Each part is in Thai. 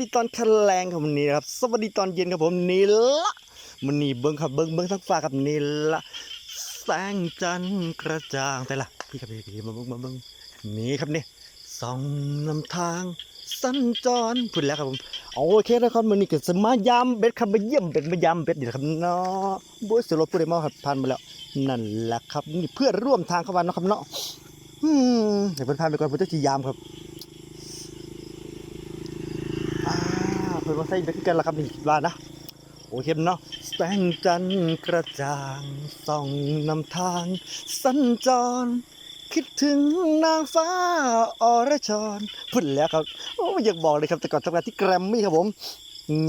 ดีตอนคันแรงครับวันนี้ครับ สวัสดีตอนเย็นครับผมนี่ละมันนี่เบิ้งครับเบิ้งเบิ้งทั้งฟ้าครับนี่ละแสงจันทร์กระจ่างแต่ละพี่ครับพี่พี่มาเบิ้งมาเบิ้งนี่ครับนี่สองนำทางสัญจรพูดแล้วครับผมโอเคนะครับมันนี่ก็สมายามเบ็ดครับมาเยี่ยมเบ็ดมายามเบ็ดเดี๋ยวครับเนาะบุ้ยสรถพูดได้มาครับผ่านมาแล้วนั่นแหละครับนี่เพื่อร่วมทางเข้ามาเนาะครับเนาะอืมเดี๋ยวเพิ่นผ่าไปก่อนเพิ่นจะชี้ยามครับ อ่า เพิ่นว่าใส่เบ็ดกันละครับนี่คิดว่านะโอเคเนาะแสงจันทร์กระจ่างส่องนำทางสัญจร คิดถึงนางฟ้าอรชรพูดแล้วครับโอ้ไม่อยากบอกเลยครับแต่ก่อนทำงานที่แกรมมี่ครับผม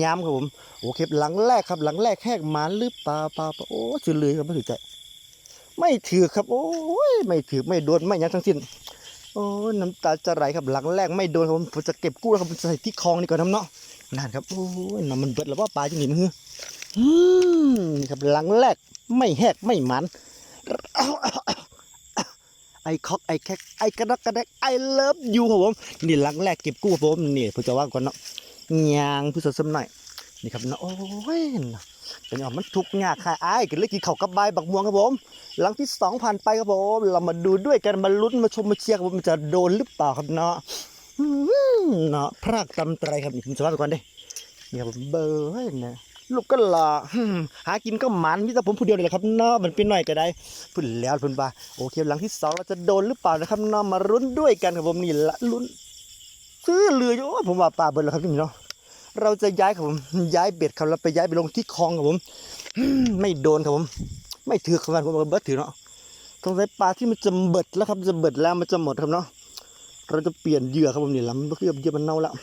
ย้ำครับผมโอเคหลังแรกครับ หลังแรกแหกหมาหรือเปล่าเปล่าเปล่าโอ้ถือเลยครับไม่ถือใจไม่ถือครับ โอ้ยไม่ถือไม่โดนไม่ยั้งทั้งสิ้นโอ้น้ำตาจะไหลครับหลังแรกไม่โดนครับผมจะเก็บกู้แล้วครับผมใส่ที่คลองนี่ก่อนน้ำเนาะ นั่นครับโอ้ยน้ำมันเบิดแล้วว่าปลาจะหนีมันฮือนี่ครับหลังแรกไม่แหกไม่หมันไอ้คอกไอ้แคกไอ้กระดักกระแดกไอ้เลิฟยูครับผมนี่หลังแรกเก็บกู้ครับผมนี่ผมจะว่าก่อนเนาะยางผู้สดสมหน่อยนี่ครับเนาะโอ้ยน่เป็นอย่างมันทุกข์ยากค่ะไอ้กันเลยกินข้ากับใบายบักม่วงครับผม หลังที่สองผ่านไปครับผม เรามาดูด้วยกันมาลุ้นมาชมมาเชียร์ครับผมจะโดนหรือเปล่าครับเนาะ เนาะพรากตำไตรครับนี่ผมจะว่าไปก่อนเด้เนี่ยผมเบอร์ให้นะลูกก็หล่อหากินก็หมันมีแต่ผมผู้เดียวเลยแหละครับเนาะมันเป็นหน่อยก็ได้พูดแล้วเพิ่นว่าโอเคหลังที่สองเราจะโดนหรือเปล่านะครับเนาะมาลุ้นด้วยกันครับผมนี่ละลุ้นซื้อเรืออยู่โอ้ยผมว่าปลาเบิร์ดแล้วครับนี่เนาะเราจะย้ายครับผมย้ายเบ็ดครับแล้วไปย้ายไปลงที่คลองครับผมไม่โดนครับผม ไม่ถือคำว่าผมเอาเบิดถือเนาะสงสัยปลาที่มันจะเบิดแล้วครับจะเบิดแล้วมันจะหมดครับเนาะ เราจะเปลี่ยนเหยื่อครับผมนี่ละมันก็คือเหยื่อมันเน่าแล้ว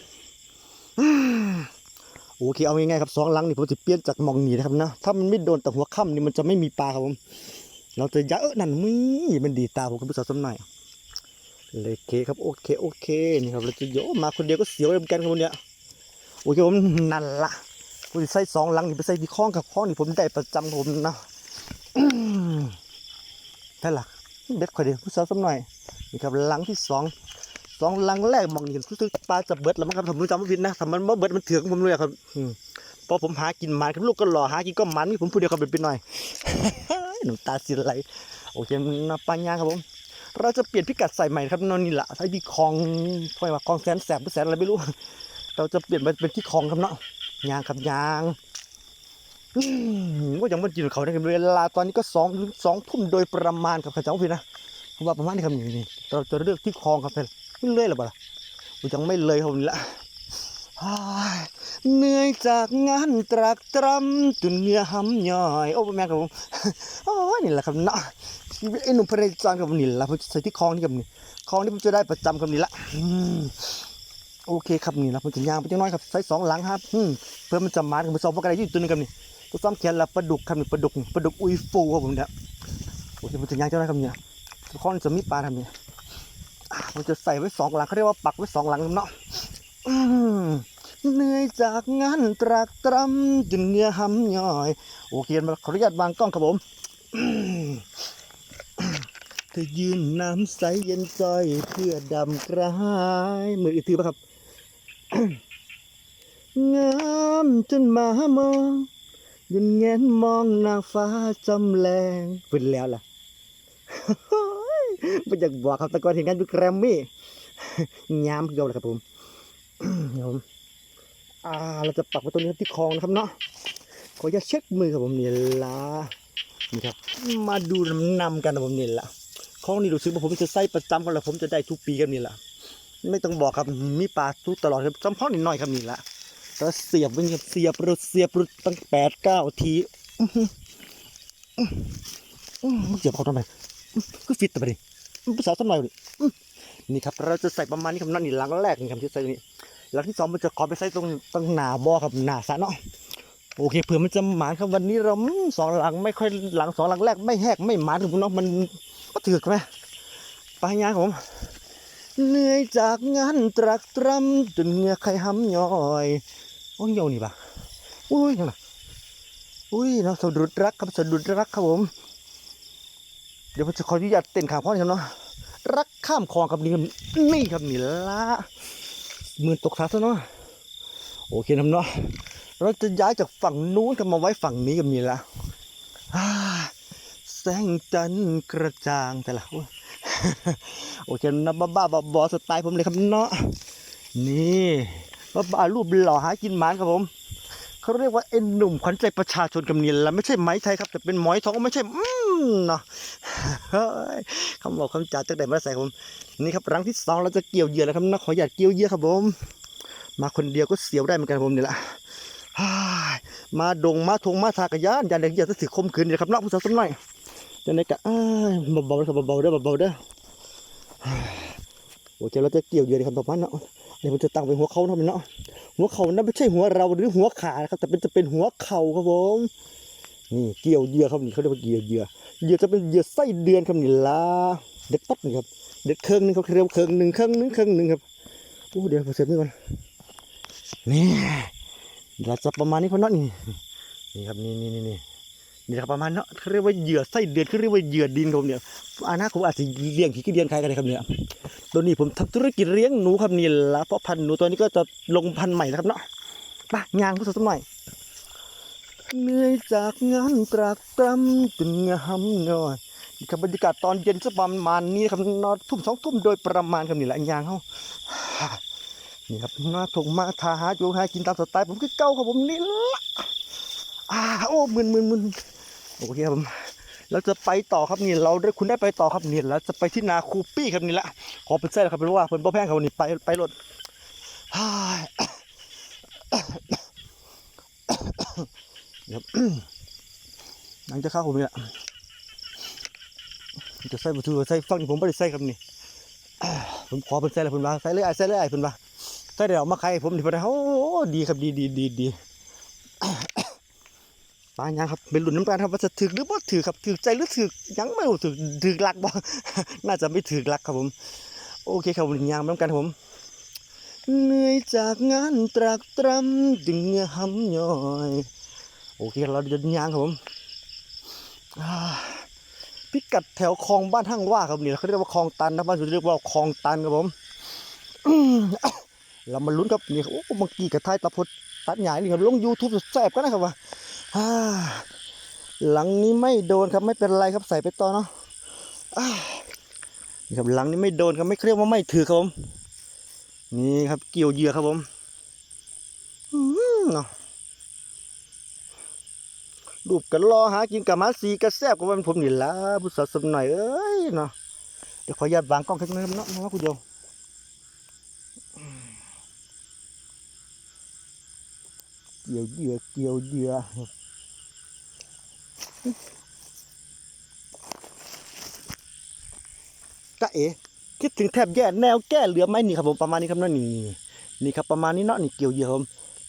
โอเคเอาง่ายๆครับสองลังนี่ผมจะเปลี่ยนจากมองหนีนะครับนะถ้ามันไม่โดนแต่หัวค่ำนี่มันจะไม่มีปลาครับผม เราจะย้ายเออนั่นมีมันดีตาผมกับผู้สาวสมหน่อยเลยโอเคครับโอเคโอเคนี่ครับเราจะโยมาคนเดียวก็เสียวเหมือนกันครับผมเนี่ยโอเคผมนั่นละผมจะใส่สองลังนี่ไปใส่ที่คล้องกับคล้องนี่ผมได้ประจำผมนะนั่นละเด็ดข่อยเดียวผู้สาวสักหน่อยนี่ครับลังที่สอง สองหลังแรกมองเห็นรู้สึกปลาจะเบิดแล้วมั้งครับผมจำไม่ผิดนะถ้ามันบ่เบิดมันเถื่อนผมเลยอะครับอืมพอผมหากินมันครับลูกก็หล่อหากินก็มันนี่ผมพูดเดียวครับเป็นไปหน่อยน้ำตาสิไหลโอเคนะปัญญาครับผมเราจะเปลี่ยนพิกัดใส่ใหม่ครับนนนี่แหละใช้ที่คลองค่อยว่าคลองแสนแสบหรือแสนอะไรไม่รู้ เราจะเปลี่ยนไปเป็นที่คลองครับเนาะยางครับยางอืมก็ยังไม่กินเขาได้กันเวลาตอนนี้ก็สองสองทุ่มโดยประมาณครับข้าเจ้าพี่นะผมว่าประมาณนี้ครับนี่นี่เราจะเลือกที่คลองครับเพื่อน ไม่เลื่อยหรือเปล่าผมยังไม่เลยครับผมนี่ละอ้ายเหนื่อยจากงานตรากตรำจนเหงื่อหำย่อย โอ้แม่ครับผมโอ้ยนี่แหละครับเนาะชีวิตไอ้หนุ่มพระจานครับผมนี่แหละผมจะใส่ที่คลองนี่ครับนี่คลองนี่ผมจะได้ประจำครับนี่ละอืมโอเคครับนี่ละผมจะย่างไปจังน้อยครับใส่สองหลังครับอืมเพื่อมันจะมาถึงผมสองพวกอะไรอยู่ตัวหนึงครับนี่ตัวซ้อมแขนละปลาดุกครับนี่ปลาดุกปลาดุกอุยฟูครับผมเนี่ยโอ้ยมันจะย่างเจ้าได้ครับเนี่ยทุกคนจะมีปลาทำเนี่ย มันจะใส่ไว้สองหลังเขาเรียกว่าปักไว้สองหลังเนาะเหนื่อยจากงานตรากตรำจนเหงื่อหำย่อย โอเคมาขออนุญาตวางกล้องครับผมเธอยืนน้ำใสเย็นจอยเพื่อดำกระหายมืออีกทีป่ะครับงามจนมามองยืนแงนมองนางฟ้าจำแรงเป็นแล้วล่ะ ไม่อยากบอกครับแต่ก่อนเห็นกันดูแกรมมี่ยามเดียวเลยครับผมเดี๋ยวผมอ่าเราจะปักไว้ตรงนี้ที่คลองนะครับเนาะขอจะเช็คมือครับผมเนี่ยละนี่ครับ มาดูนำกันนะผมเนี่ยละคลองนี่รู้สึกว่าผมจะใส่ประจำกันแล้วผมจะได้ทุกปีกันนี่ละไม่ต้องบอกครับมีปลาทุกตลอดครับจำเพาะนิดหน่อยครับนี่ละแล้วเสียบวิ่งเสียบรุดเสียบรุดตั้งแปดเก้าทีเสียบเขาทำไมก็ฟิตแต่ไปดิ ภาษาสักหน่อยดิอื้อนี่ครับเราจะใส่ประมาณนี้ครับนั่นนี่หลังแรกนี่ครับที่ใส่ตรงนี้หลังที่สองมันจะขอไปใส่ตรงตรงหนาบ่อครับหนาสะเนาะโอเคเผื่อมันจะหมานครับวันนี้เราสองหลังไม่ค่อยหลังสองหลังแรกไม่แหกไม่หมานถึงพี่น้องมันก็ถือกไหมไปงานครับผมเหนื่อยจากงานตรักตรำจนเหงื่อไข่ห้ำย่อยโอ้ยเยนี่ปะอุ้ยยังไงอุ้ยเนาะสะดุดรักครับสะดุดรักครับผม เดี๋ยวผมจะขออนุญาตเต้นข้ามพ่อนี่ครับเนาะรักข้ามคลองครับนี่ครับนี่ครับนี่ละหมื่นตกสาซะเนาะโอเคนะเนาะเราจะย้ายจากฝั่งนู้นกันมาไว้ฝั่งนี้กันนี่ละแสงจันทร์กระจ่างแต่ละโอเคนะบ้าบ้าบอสไตล์ผมเลยครับเนาะนี่บ้าบ้ารูปหล่อหากินหมานครับผม เขาเรียกว่าเอ็นหนุ่มขวัญใจประชาชนกำเนียนแล้วไม่ใช่ไม้ไทยครับ แต่เป็นหมอยทองไม่ใช่อืมเนาะเฮ้ยคำบอกคำจาจากไหนมาใส่ผมนี่ครับรังที่สองเราจะเกี่ยวเหยื่อแล้วครับนะขออยากเกี่ยวเหยื่อครับผมมาคนเดียวก็เสียวได้เหมือนกันผมนี่แหละฮ่ามาดงมาทงมาทากระยานยันเด็กยื่อจะถือคมขืนนี่ครับนอกผู้สาวสักหน่อยจะในกะเบาๆนะครับเบาๆเด้อเบาๆเด้อ โอเคเราจะเกี่ยวเหยื่อเลยครับประมาณเนาะเดี๋ยวมันจะตั้งเป็นหัวเขาเนาะมันเนาะหัวเขานั่นไม่ใช่หัวเราหรือหัวขานะครับ แต่เป็นจะเป็นหัวเข่าครับผมนี่เกี่ยวเหยื่อครับนี่เขาเรียกว่าเกี่ยวเหยื่อเหยื่อจะเป็นเหยื่อไส้เดือนครับนี่ละเด็ดปั๊บนี่ครับเด็ดเครื่องหนึงเขาเรียกว่าเครื่องหนึ่งเครื่องหนึ่งเครื่องหนึ่งครับโอ้เดี๋ยวผมเสร็จนี่ก่อนนี่เราจะประมาณนี้พอเนาะนี่นี่ครับนี่นี่นี่นี่นี่ครับประมาณเนาะเขาเรียกว่าเหยื่อไส้เดือนเขาเรียกว่าเหยื่อดินครับเนี่ยอานาผมอาจจะเลี้ยงขี้เกียจใครกันเลยครับเนี่ย ตัวนี้ผมทำธุรกิจเลี้ยงหนูครับนี่ละเพราะพันหนูตัวนี้ก็จะลงพันธุ์ใหม่นะครับเนาะไปยางก็สักหน่อยเหนื่อยจากงานตรากตรำจนเหงาหำหน่อยนี่ครับบรรยากาศตอนเย็นสักประมาณนี้ครับนอนทุ่มสองทุ่มโดยประมาณครับนี่แหละอันยางเขานี่ครับมาถงมาทาหาอยู่หากินตามสไตล์ผมคือเก่าครับผมนี่ละอ่าโอ้มึนมึนมึนโอเคครับผม เราจะไปต่อครับนี่เราได้คุณได้ไปต่อครับนี่แล้วจะไปที่นาคูปี้ครับนี่ละขอเป็นเส้นครับเป็นว่าเพิ่นบ่แพงครับวันนี้ไปไปรถฮ่าเดี๋ยวหลังจะเข้าผมนี่ละจะใส่บทูใส่ฟังนี่ผมไม่ได้ใส่ครับนี่ผมขอเป็นใส่แล้วผมว่าใส่เลยไอ้ใส่เลยไอ้ผมว่าใส่เดี๋ยวมาใครผมนี่ผมได้โอ้ดีครับดีดีดีดี ปลายังครับเป็นหลุนน้ำกันครับว่าจะถึกหรือบ่ถือครับถือใจหรือถือยังไม่รู้ถือถือหลักบ่น่าจะไม่ถือหลักครับผม โอเคครับยางน้ำกันครับผมเหนื่อยจากงานตรากตรำจึงเหงื่อหำย่อย โอเคเราเดินยางครับผมพิกัดแถวคลองบ้านห้างว่าครับนี่เขาเรียกว่าคลองตันนะบ้านสุดเรียกว่าคลองตันครับผมเรามาลุ้นครับนี่โอ้เมื่อกี้กระทายตะพดตัดใหญ่นี่ครับลงยูทูบแซ่บกันนะครับว่า หลังนี้ไม่โดนครับไม่เป็นไรครับใส่ไปต่อเนาะนี่ครับหลังนี้ไม่โดนครับไม่เครียกว่าไม่ถือครับผมนี่ครับเกี่ยวเหยื่อครับผมอืมเนาะรูปกันรอหากินกับมาสีกระแซบกับวันผมนี่ละผู้สาวสมหน่อยเอ้ยเนาะเดี๋ยวขออนุญาตวางกล้องแค่นี้ครับเนาะมาคุณเดียเกี่ยวเหยื่อเกี่ยวเหยื่อ จ้าเอ๋คิดถึงแทบแย่แนวแก้เหลือไหมนี่ครับผมประมาณนี้ครับเนาะนี่นี่ครับประมาณนี้เนาะนี่เกี่ยวเยื่อผม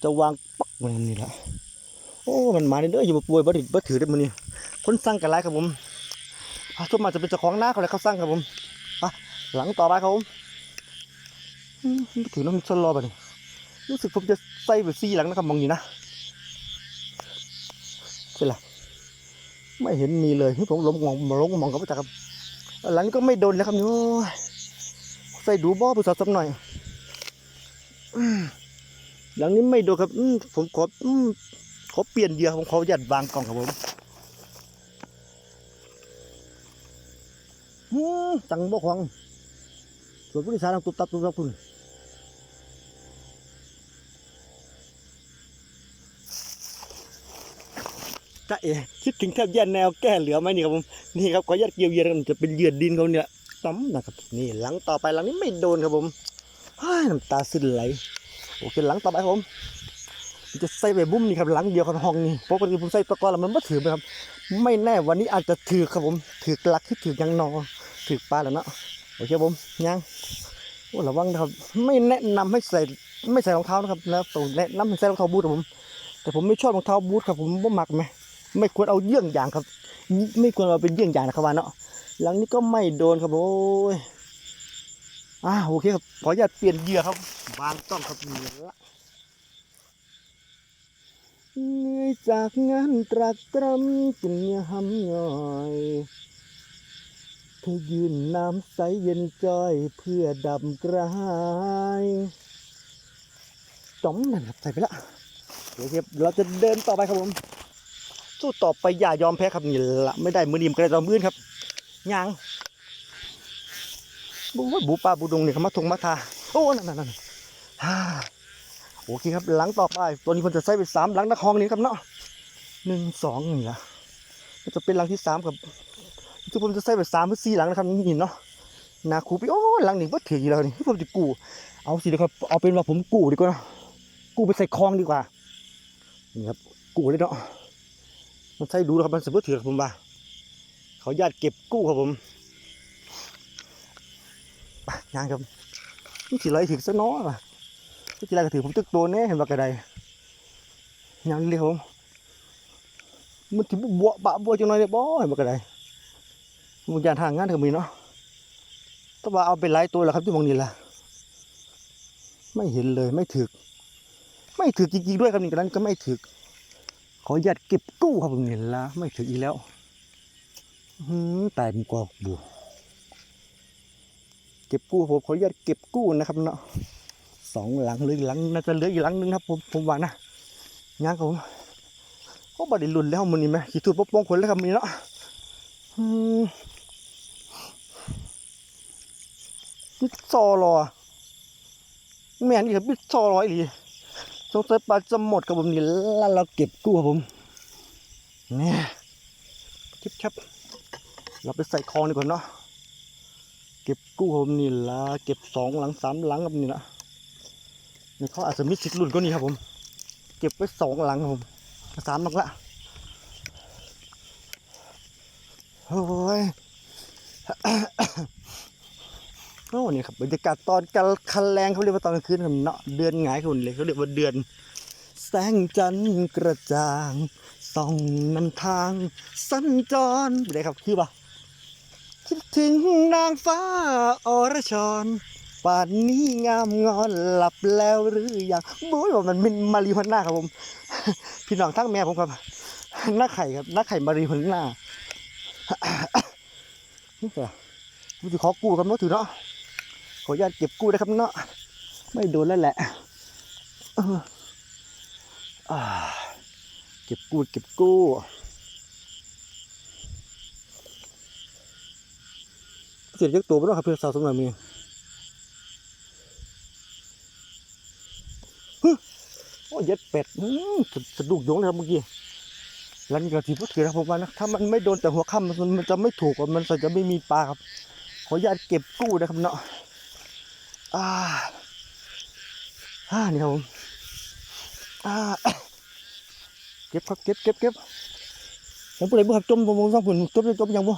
จะวางปักมันนี่แหละโอ้มันมาเด้ออยู่บ่ป่วยบ่ดิบ่ถือได้มื้อนี้คนสั่งกันหลายครับผมอะส่วนมาจะเป็นเจ้าของนาเขาเลยเขาสั่งครับผมอะหลังต่อไปครับผมอืมถือน้ำชนรอไปนี่รู้สึกผมจะใส่ไปซี่หลังนะครับมองอยู่นะใช่ละ ไม่เห็นมีเลยที่ผมลงมองหลงมองกับจักครับหลังนี้ก็ไม่โดนแล้วครับนี่โยใส่ดูบ่อผู้สาวสักหน่อยหลังนี้ไม่โดนครับผมขออืมเขาเปลี่ยนเหยื่อผมเขาหยัดวางกล่องครับผมตังบ่ของส่วนผู้โดยสารตุบตับตุบตับคุณ จ้าเอ๋คิดถึงแทบแย่แนวแก้เหลือไหมนี่ครับผมนี่ครับขอยัดเกี่ยวเยื่อกันจะเป็นเหยื่อดินเขาเนี่ยต้มนะครับนี่หลังต่อไปหลังนี้ไม่โดนครับผมฮ้าน้ำตาซึนไหลโอเคหลังต่อไปครับผมจะใส่ใบบุ้มนี่ครับหลังเดียวกันห้องนี่ปกติผมใส่ตะกอนแล้วมันไม่ถือไหมครับ ไม่แน่วันนี้อาจจะถือครับผมถือกลักที่ถือยังนอถือปลาแล้วเนาะโอเคผมยังโอ้ระวังนะครับ ไม่แนะนำให้ใส่ไม่ใส่รองเท้านะครับแล้วต้องแนะนำให้ใส่รองเท้าบูทครับผมแต่ผมไม่ชอบรองเท้าบูทครับผมไม่มักไหม ไม่ควรเอาเยี่ยงอย่างครับ ไม่ควรเอาเป็นเยี่ยงอย่างนะครับว่าเนาะหลังนี้ก็ไม่โดนครับโอ้ยอ่าโอเคครับขออนุญาตเปลี่ยนเหยื่อครับวางต้องครับเหยื่อละเหนื่อยจากงานตรากตรำจนเหงื่อหำย่อยเธอยืนน้ำใสเย็นจ้อยเพื่อดับกระหายจอมนั่นครับใส่ไปละเดี๋ยวคเราจะเดินต่อไปครับผม สู้ต่อไปอย่ายอมแพ้ครับนี่ละไม่ได้มือนีมกระดอมมือนครับยางบูว่าบูปลาบูดงเนี่ยเขามาทงมาทาโอ้นั่นนั่นนั่นฮ่าโอเคครับหลังต่อไปตัวนี้ผมจะใส่ไปสามหลังนักคองนี้ครับเนาะหนึ่งสองนี่ละมันจะเป็นหลังที่สามครับทุกผมจะใส่ไปสามหรือสี่หลังนะครับนี่เนาะนาคูไปโอ้หลังหนี้ว่าถืออยู่แล้วนี่ผมจะกู้เอาสิเดี๋ยวครับเอาเป็นว่าผมกู้ดีกว่านะกู้ไปใส่คลองดีกว่านี่ครับกู้เลยเนาะ มันใส่ดูแล้วครับมันสมมติถือครับผมว่าเขาญาติเก็บกู้ครับผมปยางครับนี่สิไรถือซะน้อยว่ะนี่สิไรก็ถือผมตึกตัวแน่เห็นว่ากระไดยางเรียวผมมันถือบัวบะบัวจังหน่อยเนี่ยบ่เห็นว่ากระไดมันยานทางงานก็มีเนาะแต่ว่าเอาไปไล่ตัวแล้วครับที่มองนี่ล่ะไม่เห็นเลยไม่ถึก ไม่ถึกจริงๆด้วยครับนี่กนั้นก็ไม่ถึก ขออนุญาตเก็บกู้ครับผมเห็นละไม่ถึกอีกแล้วหืมตายเป็นกว่าบัวเก็บกู้ผมขออนุญาตเก็บกู้นะครับเนาะสองหลังเหลยหลังน่าจะเหลืออีกหลังนึงครับผมผมว่านะย่างครับผมโอ้บัดนี้ลุ่นแล้วมันนี่ไหมขีดถูกปกป้องคนแล้วครับมีเนาะอืมซอรอแม่นอีกครับบิดซอร้อยหลี สงสัยปลาจะหมดกับผมนี่แล้วเราเก็บกู้ครับผมเนี่ยชิบชับเราไปใส่คลองดีกว่าเนาะเก็บกู้ครับผมนี่ละเก็บสองหลังสามหลังครับนี่ละนี่เขาอาจจะมิดสิทธิ์รุ่นก็นี่ครับผม เก็บไว้สองหลังครับผมสามหลังละโอ้ย โอ้นี่ครับบรรยากาศตอนกลางคันแรงเขาเรียกว่าตอนกลางคืนครับเนาะเดือนหงายคนเลยเขาเรียกว่าเดือน แสงจันทร์กระจ่างส่องนำทางสัญจรไปเลยครับคือปะคิดถึงนางฟ้าอรชรป่านนี้งามงอนหลับแล้วหรือยังบุ้ยมันเป็นมารีฮอนน่าครับผม พี่น้องทั้งแม่ผมครับหน้าไข่ครับหน้าไข่มารีฮอนน่านี่เหรอผมจะขอกู้ครับเนาะถือเนาะ ขออนุญาตเก็บกู้นะครับเนาะไม่โดนแล้วแหละเก็บกู้เก็บกู้เสียยักตัวไปแล้วครับเพื่อนสาวสมน่อยมีฮึโอ้ยเย็ดเป็ดอื้อสะสะดุกโยงเลยครับเมื่อกี้ลังจากที่พูดถึงนะผมว่านะถ้ามันไม่โดนแต่หัวค่ำมันมันจะไม่ถูกมันจะไม่มีปลาครับขออนุญาตเก็บกู้นะครับเนาะ อ่าอ่านี่ครับผมอ่าเก็บครับเก็บเก็บเก็บยังผู้ใดบ่ครับจมผมผมสองผุนจมจมยังบ่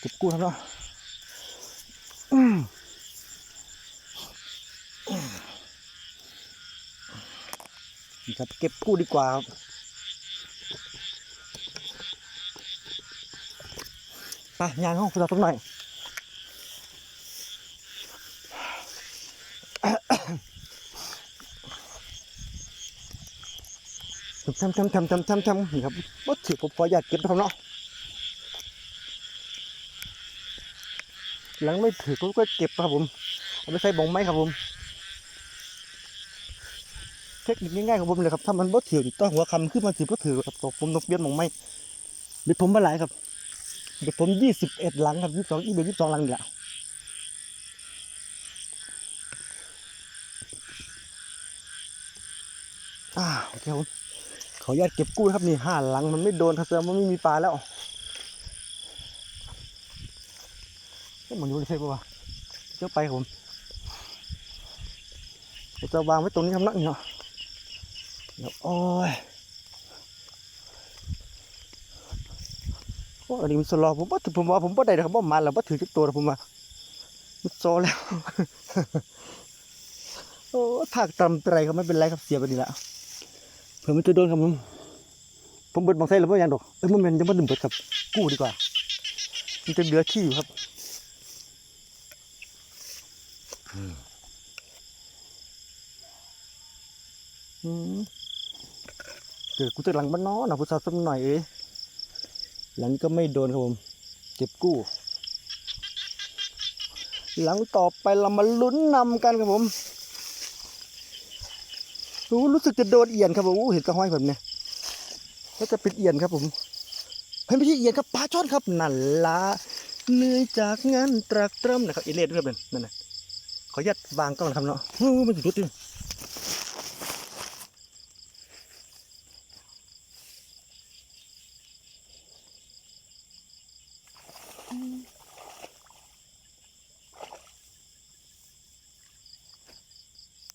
เก็บกู้ครับเนาะอืมอืมนี่ครับเก็บกู้ดีกว่าครับไปยางห้องคุณเราสักหน่อย ทำทำทำทำทำทำนี่ครับว่ถือผมขออยากเก็บนะครับเนาะหลังไม่ถือผมก็เก็บครับผมเอาไปใส่บองไม้ครับผมเทคนิคง่ายๆของผมเลยครับถ้ามันบ่ถือต้องหัวคำขึ้นมาถือบ่ถือครับผมต้องเปลี่ยนบองไม้เดี๋ยวผมมาหลายครับเดี๋ยวผมยี่สิบเอ็ดหลังครับยี่สิบสองยี่สิบยี่สิบสองหลังนี่แหละอ่าโอเคครับ ขออนุญาตเก็บกู้ครับนี่ห้าหลังมันไม่โดนครับแสดงว่าไม่มีปลาแล้วเอ๊ะมันอยู่ในเซฟวะเจ้าไปครับผมจะวางไว้ตรงนี้ครับนักเนาะเดี๋ยวโอ้ยโอ้อันนี้มันสลอผมว่าผมว่าผมว่าได้นะครับว่ามาแล้วว่าถือจุดตัวแล้วผมว่ามันโซแล้วโอ้ถากตำไตรครับไม่เป็นไรครับเสียไปดีและ เผื่อมันจะโดนครับผมผมเบิดบางไส้แล้วว่ายังดอกเอ้ยมันมันจะมาดึงเบิดครับกู้ดีกว่ามันจะเหลือที่อยู่ครับอืมเดี๋ยวกูจะหลังบ้านน้อนะผู้สาวสักหน่อยเอ้หลังก็ไม่โดนครับผมเก็บกู้ หลังต่อไปเรามาลุ้นนำกันครับผม รู้รู้สึกจะโดนเอียนครับผมอู้เห็นกระห้อยแบบเนี้ยก็จะเป็นเอียนครับผมเฮ้ยไม่ใช่เอียนครับปลาช่อนครับนั่นละเหนื่อยจากงานตรากตรำนะครับเอเล่ด้วยครับนั่นนะขออนุญาตวางกล้องนะครับเนาะอู้มันอยู่ดุดดิ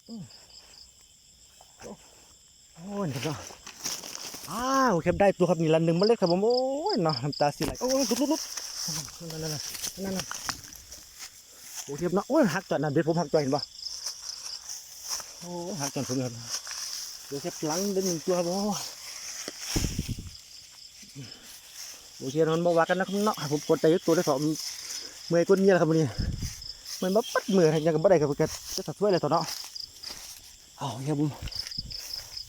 โอ้ยเนาะอ้าวครับได้ตัวครับนี่ละหนึ่งเมล็ดครับผมโอ้ยเนาะน้ำตาสีไหลโอ้ยลุดลุดลุดนั่นนั่นนั่นนั่นโอ้ยบเนาะโอ้ยหักจอดนั่นเด็ดผมหักจอดเห็นปะโอ้หักจอดผมครับเดี๋ยวแค่หลังเดินหนึ่งตัวครับโอ้ยโอเคนอนมาว่ากันนะครับเนาะผมกดใจตัวได้สองเมื่อยก้นเงี้ยล้วครับวันนี้มันมาปัดมือยังกับบ่ได้ครับแกจะตัดถ้วยเลยตัวเนาะเอาครับผม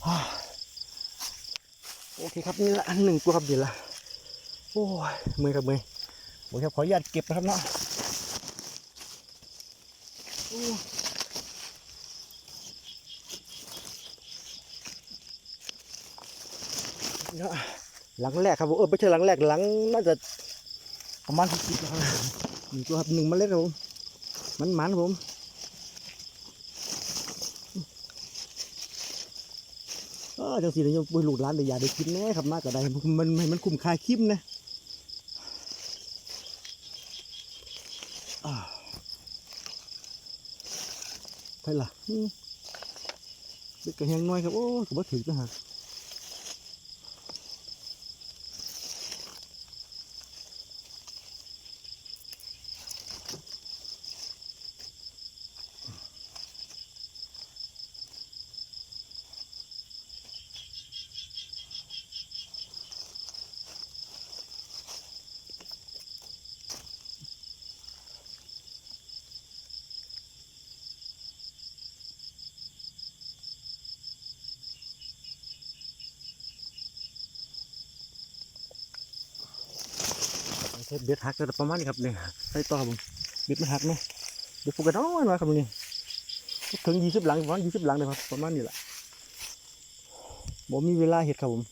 อ้าวโอ เคครับนี่ละอันหนึ่งตัวครับเดี๋ยวละโอ้ยมือครับมือผมจะขออนุญาตเก็บนะครับเนาะเนาะหลังแรกครับผมเออไม่ใช่หลังแรกหลังน่าจะประมาณสิบแล้วครับหนึ่งตัวครับหนึ่งเมล็ดครับผมมันมันครับผม เออ จังสีเลยยังไปลูกร้านเลยอยากได้กินแน่ครับมากกว่าใดมันมันมันคุ้มค่าคลิปนะใช่ล่ะเด็กกระแหงน้อยครับ โอ้ก็บ่ถึงนะฮะ บ็ดหักก็ประมาณนี้ครับเนี่ยใส่ต่อครับผมเบ็ดมันหักเนาะเดี๋ยวพวกกันน้อยมาครับนี่ถึงยี่สิบหลังประมาณยี่สิบหลังเลยครับประมาณนี้แหละผมมีเวลาเห็ดครับผม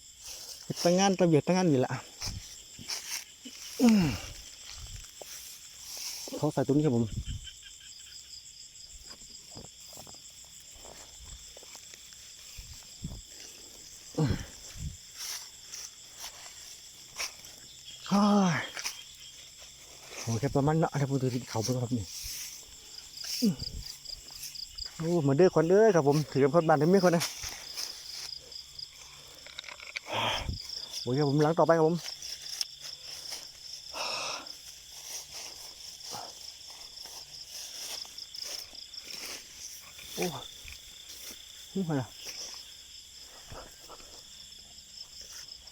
เห็ดตั้งงานตะเบียดตั้งงานนี่แหละเขาใส่ตัวนี้ครับผมใช่โอ้ย แค่ประมาณนั้นครับผมถือเขาไปครับนี่อืมโอ้มาเด้อคนเด้อครับผมถือกันพอดบานถึงไม่คนนะโอ้ยครับผมหลังต่อไปครับผมโอ้นี่มาละ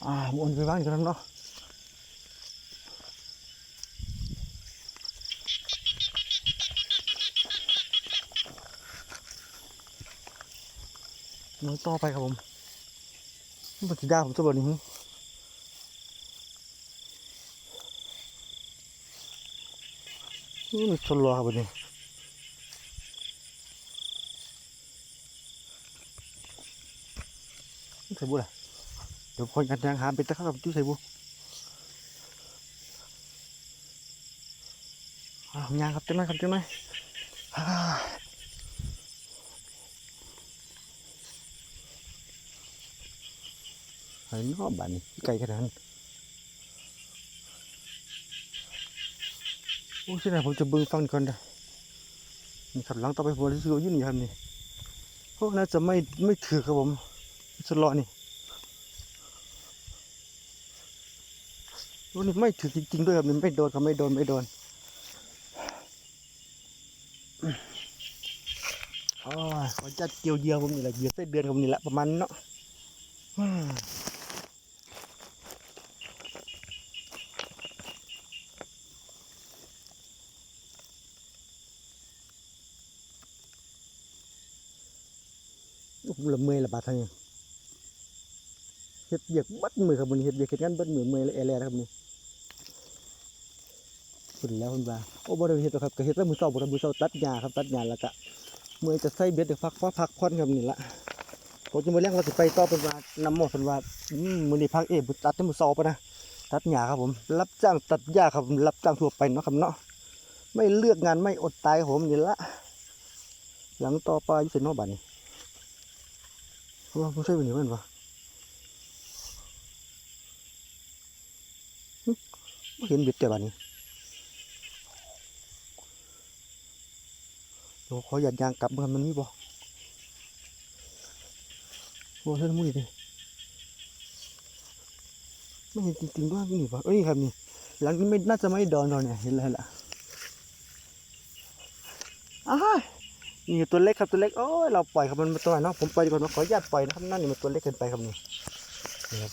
อ่ามุนไปบ้านกันแล้วเนาะ มือต่อไปครับผมมันจะได้ผมจะบอกนี่หึนี่มันชนล้อครับวันนี้ใส่บุล่ะเดี๋ยวคนกันยางหามเป็นตะข้าวกับจิ้ใส่บุอ้าวยางครับจังไหมครับจังไหม อ่าไอ้นอกบ้านนี่ไกลขนาดนั้นโอ้ใช่ไหมผมจะเบิ่งฟังก่อนเด้นี่ครับหลังต่อไปผมจะซื้อยื่นอยู่ครับนี่โอ้น่าจะไม่ไม่ถือครับผมชะลอนี่โอ้นี่ไม่ถือจริงๆด้วยครับนี่ไม่โดนครับไม่โดนไม่โดนโอ๋อขอจัดเกี่ยวเยียวผมนี่แหละเหยียวไส้นเดือนผมนี่แหละประมาณเนาะอืมผม ละเมอยละบาดทางนี้เฮ็ดเบียกบัดมือครับมันเฮ็ดเบียกเฮ็ดงานบัดมือเมื่อยและแอแลนะครับนี่ขึ้นแล้วคุณว่าโอ้บ่ได้เฮ็ดครับก็เฮ็ดแต่มือเช้าบ่ได้มือเช้าตัดหญ้าครับตัดหญ้าแล้วก็เมื่อยจะใส่เบ็ดเดี๋ยวพักพอพักผ่อนครับนี่ละผมจะมาเลี้ยงว่าสิไปต่อเป็นว่าน้ำหมดเป็นว่ามือนี้พักเอกบุตัดจมูกซอปะนะตัดหญ้าครับผม รับจ้างตัดหญ้าครับผมรับจ้างทั่วไปเนาะครับเนาะไม่เลือกงานไม่อดตายผมนี่ละหลังต่อไปอยี่สิบนอกบ้านนี่ ว่าผมใช่วันนี้มันปะหึบ่เห็นบ็ดแต่บ้านนี้เดี๋ยวขอหยัดยางกลับมันมันมีบ่โอ้เท่นมุ้ยดิไม่เห็นจริงๆว่านี่ปะเอ้ยครับนี่หลังนี้ไม่น่าจะไม่ดอนเราเนี่ยเห็นแล้วล่ะอ้าว นี่ตัวเล็กครับตัวเล็กโอ้ยเราปล่อยครับมันตัวไหนเนาะผมปล่อยดีกว่านะขออนุญาตปล่อยนะครับนั่นนี่มันตัวเล็กเกินไปครับนี่นี่ครับ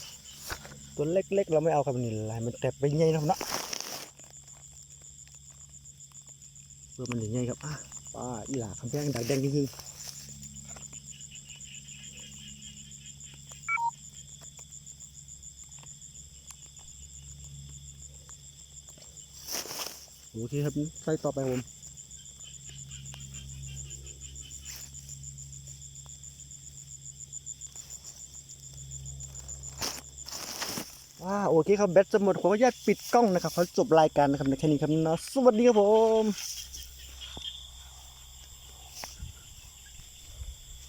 ตัวเล็กๆเราไม่เอาครับนี่ลายมันแตบไปใหญ่นะครับเนาะเพื่อมันอย่างไงครับอะป้าอีหลาคำแพงดักแดงจริงโอเคครับใส่ต่อไปผมาโอเคครับแบตจะหมดขออนุญาตปิดกล้องนะครับเขาจบรายการนะครับในแค่นี้ครับนะสวัสดีครับผม